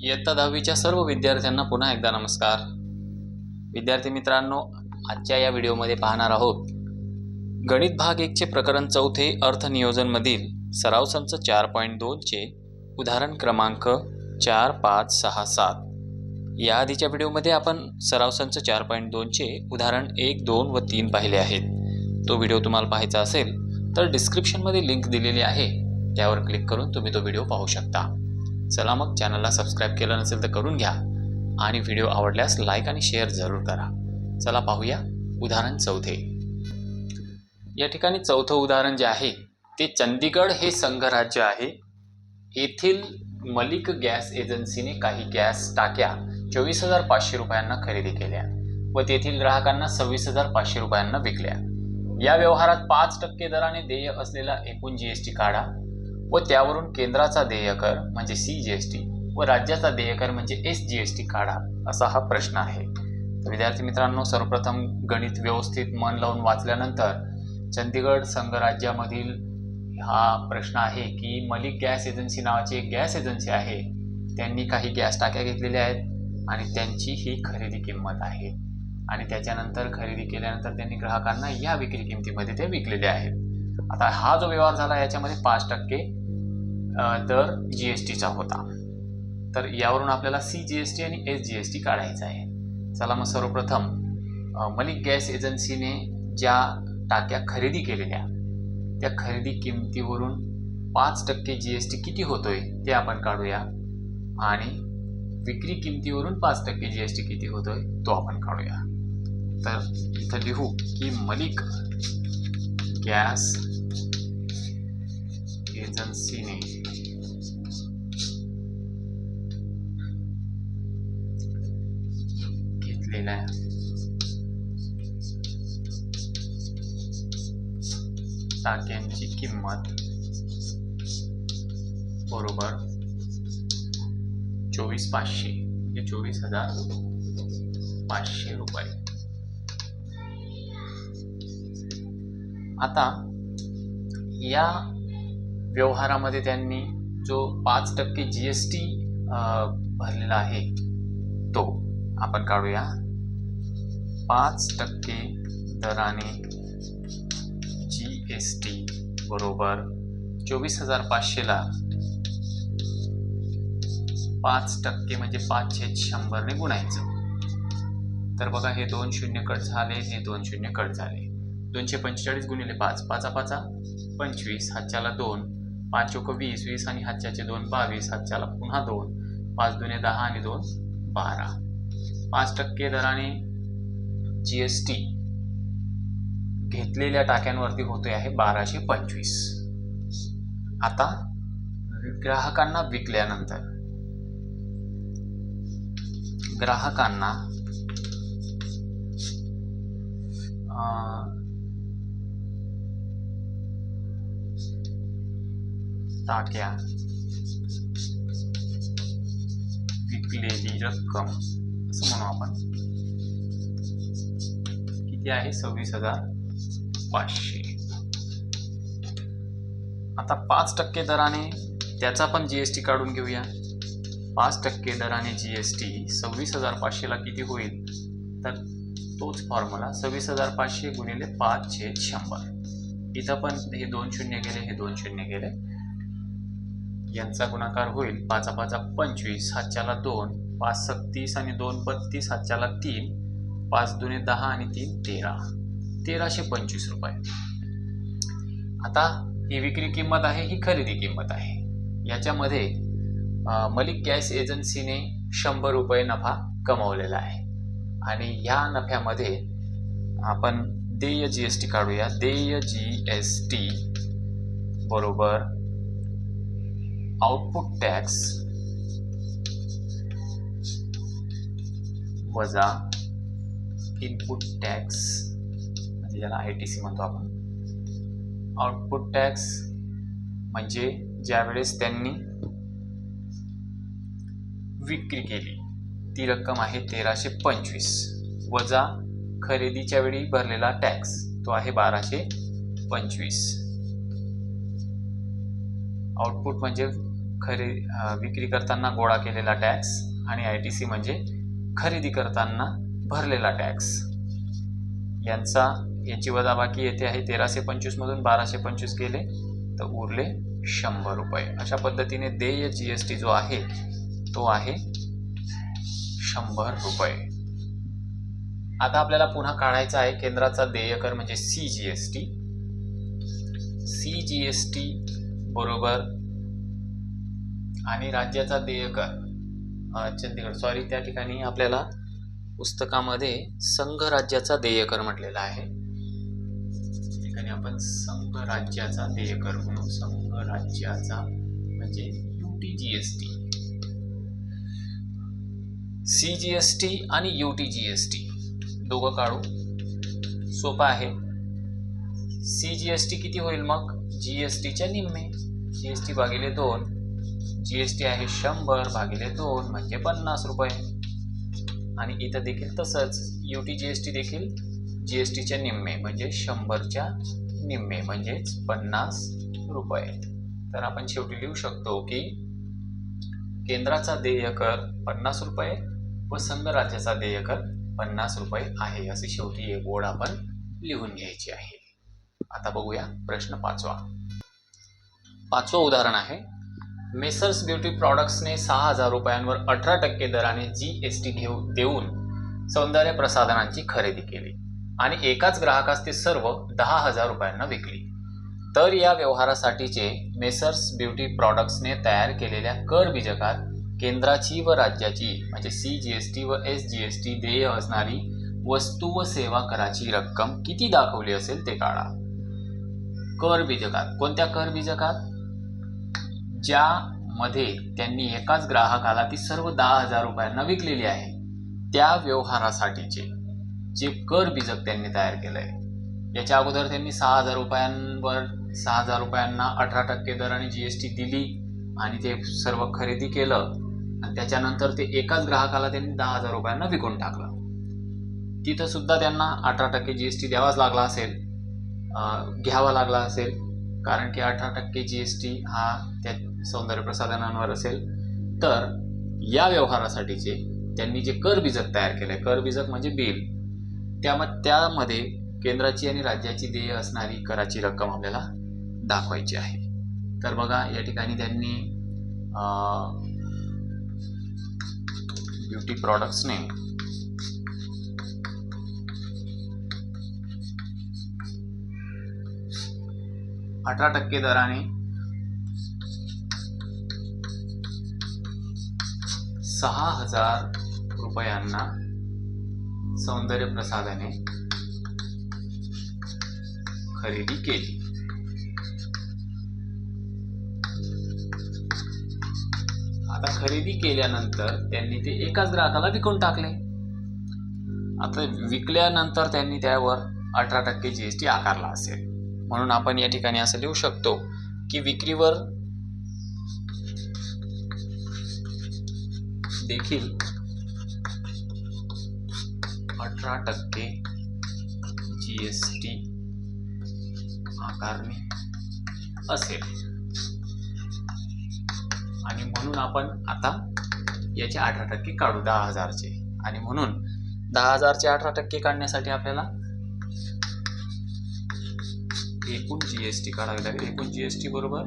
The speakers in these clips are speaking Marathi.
इयत्ता दहावीच्या सर्व विद्यार्थ्यांना पुन्हा एकदा नमस्कार. विद्यार्थी मित्रांनो आजच्या या व्हिडिओमध्ये पाहणार आहोत गणित भाग एकचे प्रकरण चौथे अर्थनियोजनमधील सराव संच चार पॉईंट दोनचे उदाहरण क्रमांक चार पाच सहा सात. या आधीच्या व्हिडिओमध्ये आपण सराव संच चार पॉईंट दोनचे उदाहरण एक दोन व तीन पाहिले आहेत. तो व्हिडिओ तुम्हाला पाहायचा असेल तर डिस्क्रिप्शनमध्ये लिंक दिलेली आहे त्यावर क्लिक करून तुम्ही तो व्हिडिओ पाहू शकता. चला मग चॅनलला सबस्क्राईब केलं नसेल तर करून घ्या. आणि व्हिडिओ आवडल्यास लाईक आणि शेअर जरूर करा. चला पाहूया उदाहरण चौथे. या ठिकाणी चौथं उदाहरण जे आहे ते चंदीगड हे संघराज्य आहे. येथील मलिक गॅस एजन्सीने काही गॅस टाक्या चोवीस हजार पाचशे रुपयांना खरेदी केल्या व तेथील ग्राहकांना सव्वीस हजार पाचशे रुपयांना विकल्या. या व्यवहारात पाच टक्के दराने देय असलेला एकूण जीएसटी काढा. व त्यावरून केंद्राचा देयकर म्हणजे सी जी एस टी व राज्याचा देयकर म्हणजे एस जी एस टी काढा असा हा प्रश्न आहे. तर विद्यार्थी मित्रांनो सर्वप्रथम गणित व्यवस्थित मन लावून वाचल्यानंतर चंदीगड संघराज्यामधील हा प्रश्न आहे की मलिक गॅस एजन्सी नावाची एक गॅस एजन्सी आहे. त्यांनी काही गॅस टाक्या घेतलेल्या आहेत आणि त्यांची ही खरेदी किंमत आहे. आणि त्याच्यानंतर खरेदी केल्यानंतर त्यांनी ग्राहकांना या विक्री किमतीमध्ये ते विकलेले आहेत. आता हा जो व्यवहार झाला याच्यामध्ये पाच टक्के दर जी एस टीचा होता. तर यावरून आपल्याला सी जी एस टी आणि एस जी एस टी काढायचा आहे. चला मग सर्वप्रथम मलिक गॅस एजन्सीने ज्या टाक्या खरेदी केलेल्या त्या खरेदी किमतीवरून पाच टक्के जी एस टी किती होतोय ते आपण काढूया. आणि विक्री किमतीवरून पाच टक्के जी एस टी किती होतोय तो आपण काढूया. तर इथं लिहू की मलिक गॅस एजन्सीने घेतलेल्या टाक्यांची किंमत बरोबर चोवीस पाचशे. म्हणजे चोवीस हज़ार पाचशे रुपये. आता या व्यवहारामध्ये त्यांनी जो पाच टक्के जी एस टी भरलेला आहे तो आपण काढूया. पाच टक्के दराने जी एस टी बरोबर चोवीस हजार पाचशेला पाच टक्के म्हणजे पाचशे शंभरने गुणायचं. तर बघा हे दोन शून्य कट झाले हे दोन शून्य कट झाले. दोनशे पंचेचाळीस गुणिले पाच पाचा पाचा पंचवीस हातच्याला दोन पाच चोक वीस वीस आणि हातच्याचे दोन बावीस हातच्याला पुन्हा दोन पाच दुने दहा आणि दोन बारा. पाच टक्के दराने जी एस टी घेतलेल्या टाक्यांवरती होते आहे बाराशे पंचवीस. आता ग्राहकांना विकल्यानंतर ग्राहकांना टाक्या विकलेली रक्कम असं म्हणू आपण किती आहे सव्वीस हजार पाचशे आता पाच टक्के दराने त्याचा पण जी एस टी काढून घेऊया. पाच टक्के दराने जी एस टी सव्वीस हजार पाचशेला किती होईल? तर तोच फॉर्म्युला सव्वीस हजार पाचशे गुणिले पाच छेद शंभर. इथं पण हे दोन शून्य गेले हे दोन शून्य गेले. यांचा गुणाकार होईल. पाचा पाचा पंचवीस सातच्याला दोन पाच सत्तीस आणि दोन बत्तीस सातच्याला तीन पाच दुने दहा आणि तीन तेरा. तेराशे पंचवीस रुपये. आता ही विक्री किंमत आहे ही खरेदी किंमत आहे. याच्यामध्ये मलिक गॅस एजन्सीने शंभर रुपये नफा कमवलेला आहे. आणि ह्या नफ्यामध्ये आपण देय जी एस टी काढूया. देय जी एस टी बरोबर आउटपुट टॅक्स वजा इनपुट टॅक्स म्हणजे ज्याला आय टी सी म्हणतो आपण. आउटपुट टॅक्स म्हणजे ज्यावेळेस त्यांनी विक्री केली. ती रक्कम आहे तेराशे पंचवीस. वजा खरेदीच्या वेळी भरलेला टॅक्स तो आहे बाराशे पंचवीस. आउटपुट म्हणजे खरे विक्री करताना गोळा केलेला टॅक्स आणि आय टी सी म्हणजे खरेदी करताना भरलेला टॅक्स. यांचा याची वजाबाकी येथे आहे तेराशे पंचवीसमधून बाराशे पंचवीस गेले तर उरले शंभर रुपये. अशा पद्धतीने देय जी एस टी जो आहे तो आहे शंभर रुपये. आता आपल्याला पुन्हा काढायचा आहे केंद्राचा देयकर म्हणजे C G S T. C G S T बरोबर. आणि राज्याचा देयकर चंदीगड सॉरी त्या ठिकाणी आपल्याला पुस्तकामध्ये संघ राज्याचा म्हटलेला आहे. त्या ठिकाणी आपण संघ राज्याचा देय कर म्हणू. संघ राज्याचा म्हणजे U T G S T C G S T आणि U T G S T दोघं काढू. सोपं आहे. सी जी एस टी किती होईल मग? जी एस टीच्या निम्मे. जी एस टी भागिले दोन. जी एस टी आहे शंभर भागिले दोन म्हणजे पन्नास रुपये. आणि इथं देखील तसंच U T G S T देखील जी एस टीच्या निम्मे म्हणजे शंभरच्या निम्मे म्हणजेच पन्नास रुपये. तर आपण शेवटी लिहू शकतो की केंद्राचा देय कर पन्नास रुपये व संघ राज्याचा देय कर पन्नास रुपये आहे. असे शेवटी एक ओढ आपण लिहून घ्यायची आहे. आता बघूया प्रश्न पाचवा. पाचवं उदाहरण आहे. मेसर्स ब्युटी प्रॉडक्ट्सने सहा हजार रुपयांवर अठरा टक्के दराने जी एस टी घेऊ देऊन सौंदर्य प्रसाधनांची खरेदी केली. आणि एकाच ग्राहकास ते सर्व दहा हजार रुपयांना विकली. तर या व्यवहारासाठीचे मेसर्स ब्युटी प्रॉडक्ट्सने तयार केलेल्या कर बीजकात केंद्राची व राज्याची म्हणजे सी जी एस टी व एस जी एस टी देय असणारी वस्तू व सेवा कराची रक्कम किती दाखवली असेल ते काढा. कर बीजकात कोणत्या कर बीजकात? ज्यामध्ये त्यांनी एकाच ग्राहकाला ती सर्व दहा हजार रुपयांना विकलेली आहे त्या व्यवहारासाठीचे जे कर बीजक त्यांनी तयार केलं आहे याच्या अगोदर त्यांनी सहा हजार रुपयांवर सहा हजार रुपयांना अठरा टक्के दराने जी एस टी दिली आणि ते सर्व खरेदी केलं. आणि त्याच्यानंतर ते एकाच ग्राहकाला त्यांनी दहा हजार रुपयांना विकून टाकलं. तिथं सुद्धा त्यांना अठरा टक्के जी एस टी द्यावाच लागला असेल घ्यावा लागला असेल. कारण की अठरा टक्के जी एस टी हा त्या सौंदर्यप्रसाधनांवर असेल तर या व्यवहारासाठीचे त्यांनी जे कर बीजक तयार केलंय कर बीजक म्हणजे बिल त्यामध्ये त्यामध्ये केंद्राची आणि राज्याची देय असणारी कराची रक्कम आपल्याला दाखवायची आहे. तर बघा या ठिकाणी त्यांनी ब्युटी प्रॉडक्ट्सने अठरा टक्के दराने सहा हजार रुपयांना सौंदर्य प्रसाधने खरेदी केली. आता खरेदी केल्यानंतर त्यांनी ते एकाच ग्राहकाला विकून टाकले. आता विकल्यानंतर त्यांनी त्यावर अठरा टक्के जी एस टी आकारला असेल. म्हणून आपण या ठिकाणी असं लिहू शकतो की विक्रीवर देखील अठरा टक्के जी एस टी आकारणी असेल. आणि म्हणून आपण आता याचे अठरा टक्के काढू दहा हजारचे. आणि म्हणून दहा हजारचे अठरा टक्के काढण्यासाठी आपल्याला एकूण जी एस टी काढावी लागेल. एकूण जी एस टी बरोबर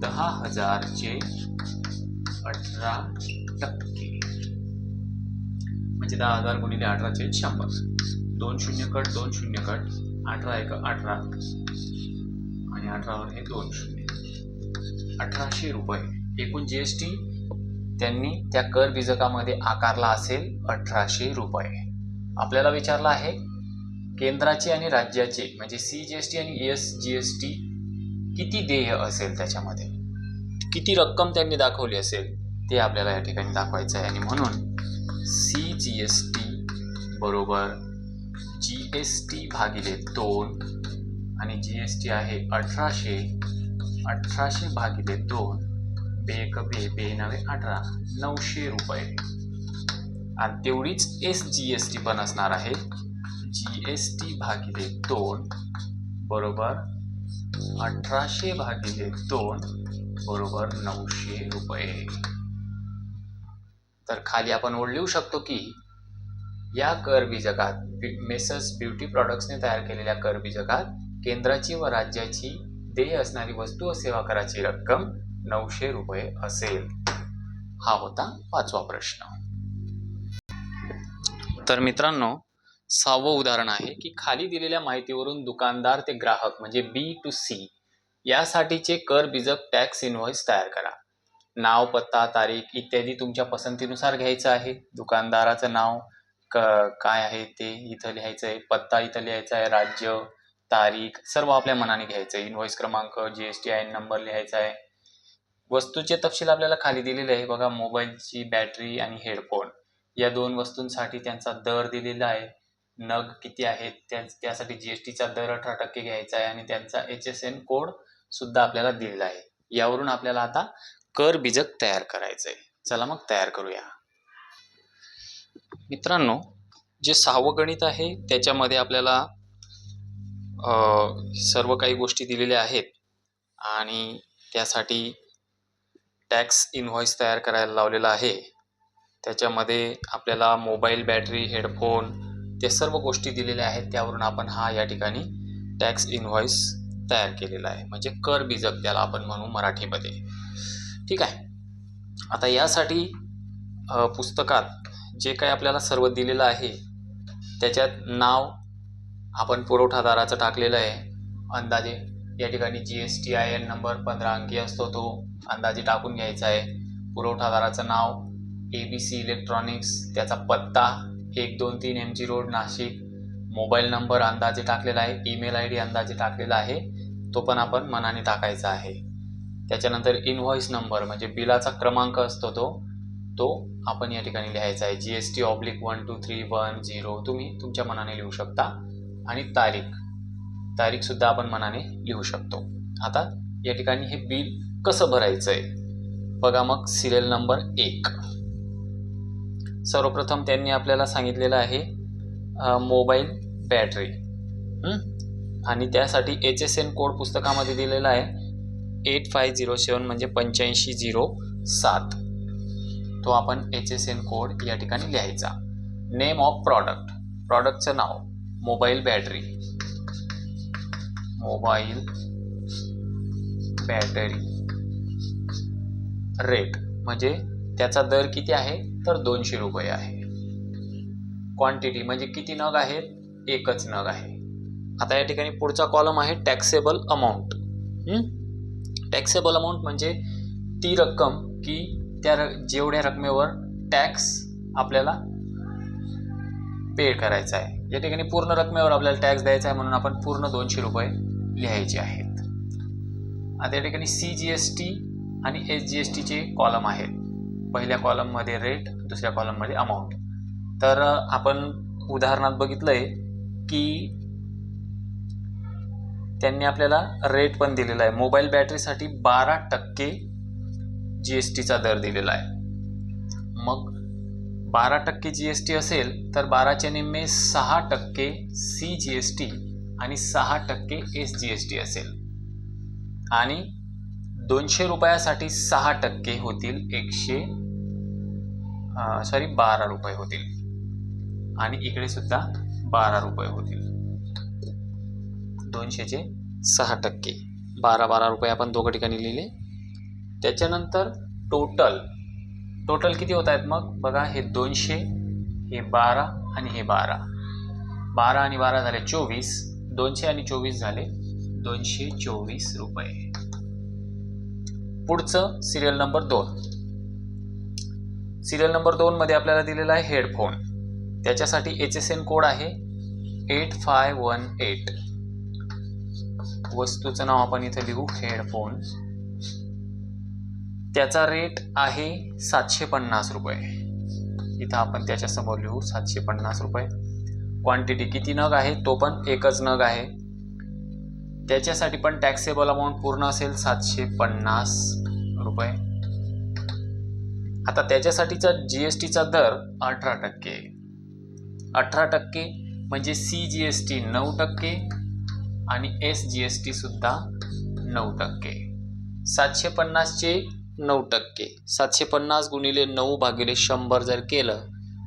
दहा हजारचे अठरा टक्के म्हणजे दहा हजार गुणिले अठराचे शंभर. दोन शून्य कट दोन शून्य कट अठरा एक अठरा. आणि अठरावर हे दोन शून्य. अठराशे रुपये. एकूण जी एस टी त्यांनी त्या कर बीजकामध्ये आकारला असेल अठराशे रुपये. आपल्याला विचारलं आहे केंद्राचे आणि राज्याचे म्हणजे सी जी एस टी आणि एस जी एस टी किती देय असेल त्याच्यामध्ये? किती रक्कम त्यांनी दाखवली असेल? ते आपल्याला या ठिकाणी दाखवायचं आहे आणि म्हणून सी जी एस टी बरोबर जी एस टी भागिले दोन आणि जी एस टी आहे अठराशे अठराशे भागिले दोन बे एक बे बे नवे अठरा नऊशे रुपये. आणि तेवढीच एस जी एस टी पण असणार आहे. जी एस टी भागिले दोन बरोबर अठराशे भागिले दोन बरोबर नऊशे रुपये. तर खाली आपण ओढ लिहू शकतो की या कर बीजकात मेसर्स ब्युटी प्रॉडक्ट्सने तयार केलेल्या कर जगात केंद्राची व राज्याची देय असणारी वस्तू व सेवा कराची रक्कम नऊशे रुपये असेल. हा होता पाचवा प्रश्न. तर मित्रांनो सहावं उदाहरण आहे की खाली दिलेल्या माहितीवरून दुकानदार ते ग्राहक म्हणजे बी टू सी यासाठीचे कर बीजक टॅक्स इनव्हॉइस तयार करा. नाव पत्ता तारीख इत्यादी तुमच्या पसंतीनुसार घ्यायचं आहे. दुकानदाराचं नाव क काय आहे ते इथं लिहायचं आहे. पत्ता इथं लिहायचा आहे. राज्य तारीख सर्व आपल्या मनाने घ्यायचं आहे. इनव्हॉइस क्रमांक G S T I N number लिहायचा आहे. वस्तूचे तपशील आपल्याला खाली दिलेले आहे. बघा मोबाईलची बॅटरी आणि हेडफोन. या दोन वस्तूंसाठी त्यांचा दर दिलेला आहे. नग किती आहेत? त्या त्यासाठी जी एस टीचा दर अठरा टक्के घ्यायचा आहे आणि त्यांचा एच एस एन कोड सुद्धा आपल्याला दिलेला आहे. यावरून आपल्याला आता कर बीजक तयार करायचं आहे चला मग तयार करूया. मित्रांनो जे सहावं गणित आहे त्याच्यामध्ये आपल्याला सर्व काही गोष्टी दिलेल्या आहेत. आणि त्यासाठी टॅक्स इनव्हॉइस तयार करायला लावलेला आहे. त्याच्यामध्ये आपल्याला मोबाईल बॅटरी हेडफोन त्या सर्व गोष्टी दिलेल्या आहेत. त्यावरून आपण हा या ठिकाणी टॅक्स इनव्हॉइस तयार केलेला आहे. म्हणजे कर बीजक त्याला आपण म्हणू मराठीमध्ये. ठीक आहे. आता यासाठी पुस्तकात जे काही आपल्याला सर्व दिलेलं आहे त्याच्यात नाव आपण पुरवठादाराचं टाकलेलं आहे. अंदाजे या ठिकाणी G S T I N number पंधरा अंकी असतो तो. अंदाजे टाकून घ्यायचा आहे. पुरवठादाराचं नाव ए बी सी इलेक्ट्रॉनिक्स त्याचा पत्ता एक दोन तीन M G road Nashik. Mobile number अंदाजे टाकलेला आहे. ईमेल आय डी अंदाजे टाकलेला आहे. तो पण आपण मनाने टाकायचा आहे. त्याच्यानंतर इनव्हॉइस नंबर म्हणजे बिलाचा क्रमांक असतो तो तो आपण या ठिकाणी लिहायचा आहे. G S T oblique one two three one zero तुम्ही तुमच्या मनाने लिहू शकता. आणि तारीख. तारीखसुद्धा आपण मनाने लिहू शकतो. आता या ठिकाणी हे बिल कसं भरायचं आहे बघा मग सिरियल नंबर एक. सर्वप्रथम त्यांनी आपल्याला सांगितलेलं आहे मोबाईल बॅटरी आणि त्यासाठी एच एस एन कोड पुस्तकामध्ये दिलेला आहे. एट फाय झिरो सेवन म्हणजे पंच्याऐंशी झिरो सात. तो आपण एच एस एन कोड या ठिकाणी लिहायचा. नेम ऑफ प्रॉडक्ट प्रॉडक्टचं नाव. Mobile battery mobile battery rate म्हणजे त्याचा दर किती आहे? तर दोनशे रुपये आहे. क्वांटिटी म्हणजे किती नग आहेत? एकच नग आहे. आता या ठिकाणी पुढचा कॉलम आहे टॅक्सेबल अमाऊंट टॅक्सेबल अमाऊंट म्हणजे ती रक्कम की त्या र जेवढ्या रकमेवर टॅक्स आपल्याला पे करायचा आहे. या ठिकाणी पूर्ण रकमेवर आपल्याला टॅक्स द्यायचा आहे म्हणून आपण पूर्ण दोनशे रुपये लिहायचे आहेत. आता या ठिकाणी सी जी एस टी आणि एस जी एस टीचे कॉलम आहेत. पहिल्या कॉलममध्ये रेट दुसऱ्या कॉलममध्ये अमाऊंट तर आपण उदाहरणात बघितलं आहे की त्यांनी आपल्याला रेट पण दिलेला आहे. मोबाईल बॅटरीसाठी बारा टक्के जी एस टीचा दर दिलेला आहे. मग बारा टक्के जी एस टी असेल तर बाराच्या निम्मे सहा टक्के सी जी एस टी आणि सहा टक्के एस जी एस टी असेल. आणि दोनशे रुपयासाठी सहा टक्के होतील एकशे सॉरी बारा रुपये होतील. आणि इकडे सुद्धा बारा रुपये होतील. दोनशेचे सहा टक्के. बारा बारा रुपये आपण दोघं ठिकाणी लिहिले. त्याच्यानंतर टोटल टोटल किती होत आहेत मग? बघा हे दोनशे हे बारा आणि हे बारा. बारा आणि बारा झाले चोवीस. दोनशे आणि चोवीस झाले दोनशे चोवीस रुपये. पुढचं सिरियल नंबर दोन. सिरियल नंबर दोनमध्ये आपल्याला दिलेला आहे हेडफोन त्याच्यासाठी एच एस एन कोड आहे एट फाय वन एट वस्तूचं नाव आपण इथे लिहू हेडफोन त्याचा रेट आहे सातशे पन्नास रुपये. इथं आपण त्याच्यासमोर लिहू सातशे पन्नास रुपये. क्वांटिटी किती नग आहे तो पण एकच नग आहे. त्याच्यासाठी पण टॅक्सेबल अमाऊंट पूर्ण असेल सातशे पन्नास रुपये. आता त्याच्यासाठीचा जी एस टीचा दर अठरा टक्के. अठरा टक्के म्हणजे सी जी एस टी नऊ टक्के आणि एस जी एस टी सुद्धा नऊ टक्के. सातशे पन्नासचे नऊ टक्के. सातशे पन्नास गुणिले नऊ भागिले शंभर जर केलं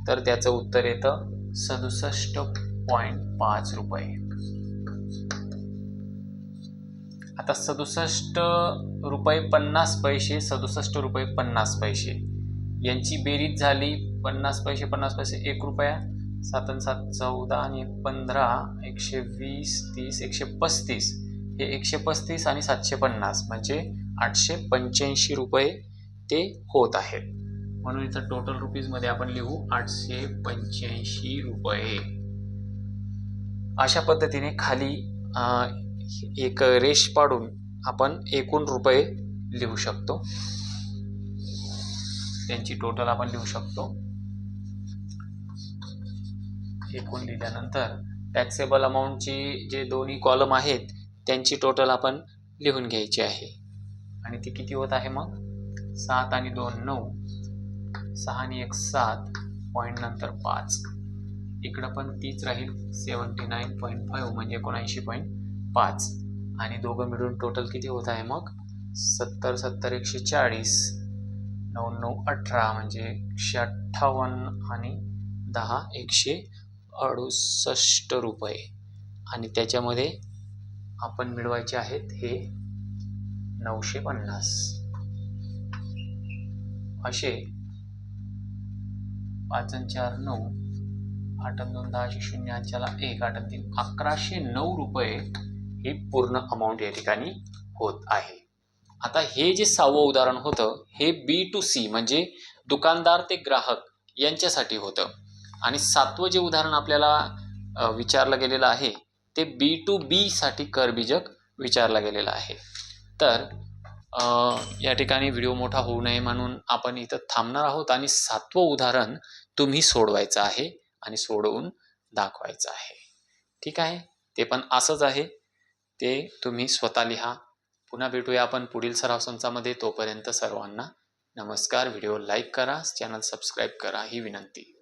तर त्याचं उत्तर येतं सदुसष्ट पॉईंट पाच रुपये. आता सदुसष्ट रुपये पन्नास पैसे सदुसष्ट रुपये पन्नास पैसे. यांची बेरीज झाली पन्नास पैसे पन्नास पैसे एक रुपया. सात आणि सात चौदा आणि पंधरा एकशे वीस तीस एकशे पस्तीस. हे एकशे पस्तीस आणि सातशे पन्नास म्हणजे आठशे पंच्याऐंशी रुपये ते होत आहेत. म्हणून इथं टोटल रुपीजमध्ये आपण लिहू आठशे पंच्याऐंशी रुपये. अशा पद्धतीने खाली एक रेष पाडून आपण एकूण रुपये लिहू शकतो. त्यांची टोटल आपण लिहू शकतो. एकूण लिहिल्यानंतर टॅक्सेबल अमाऊंटची जे दोन्ही कॉलम आहेत त्यांची टोटल आपण लिहून घ्यायची आहे. आणि ती किती होत आहे मग? सात आणि दोन नऊ. सहा आणि एक सात. पॉईंट नंतर पाच. इकडं पण तीच राहील. सेवन्टी नाईन पॉईंट फाईव्ह म्हणजे एकोणऐंशी पॉईंट पाच. आणि दोघं मिळून टोटल किती होत आहे मग? सत्तर सत्तर एकशे चाळीस. नऊ नऊ अठरा म्हणजे एकशे अठ्ठावन्न आणि दहा एकशे अडुसष्ट रुपये. आणि त्याच्यामध्ये आपण मिळवायचे आहेत हे नऊशे पन्नास. असे पाच चार नऊ आठ दोन दहाशे शून्य अंशाला एक आठ तीन अकराशे नऊ रुपये ही पूर्ण अमाऊंट या ठिकाणी होत आहे. आता हे जे सहावं उदाहरण होतं हे बी टू सी म्हणजे दुकानदार ते ग्राहक यांच्यासाठी होतं. आणि सातवं जे उदाहरण आपल्याला विचारलं गेलेलं आहे ते बी टू बीसाठी करबीजक विचारलं गेलेलं आहे. तर या ठिकाणी व्हिडिओ मोठा होऊ नये म्हणून आपण इथं थांबणार आहोत आणि सातवं उदाहरण तुम्ही सोडवायचं आहे आणि सोडवून दाखवायचं आहे. ठीक आहे? ते पण असंच आहे. ते तुम्ही स्वतः लिहा. पुन्हा भेटूया आपण पुढील सराव संचामध्ये. तोपर्यंत सर्वांना नमस्कार. व्हिडिओ लाईक करा. चॅनल सबस्क्राईब करा. ही विनंती.